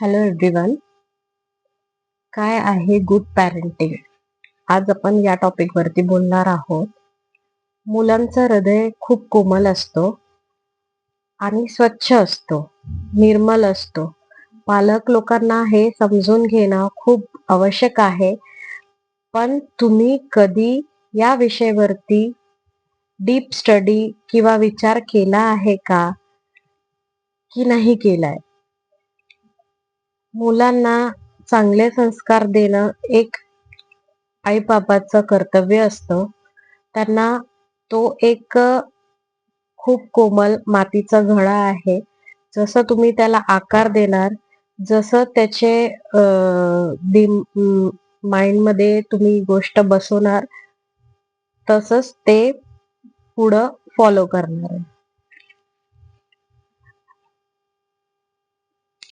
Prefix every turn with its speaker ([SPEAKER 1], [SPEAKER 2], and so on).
[SPEAKER 1] Hello everyone. काय आहे good parenting? आज आपण या टॉपिकवरती बोलणार आहोत. मुलांचं हृदय खूप कोमल असतो आणि स्वच्छ असतो निर्मल असतो. पालक लोकांना हे समजून घेणं खूप आवश्यक आहे. पण तुम्ही कधी या विषयावरती डीप स्टडी किंवा विचार केला आहे का? की नाही केलाय? मुलांना चांगले संस्कार देणं एक आई बाबाचं कर्तव्य असतं. त्यांना तो एक खूप कोमल मातीचा घडा आहे. जसं तुम्ही त्याला आकार देणार जसं त्याचे माइंडमध्ये तुम्ही गोष्ट बसवणार तसंच ते पुढं फॉलो करणार आहे.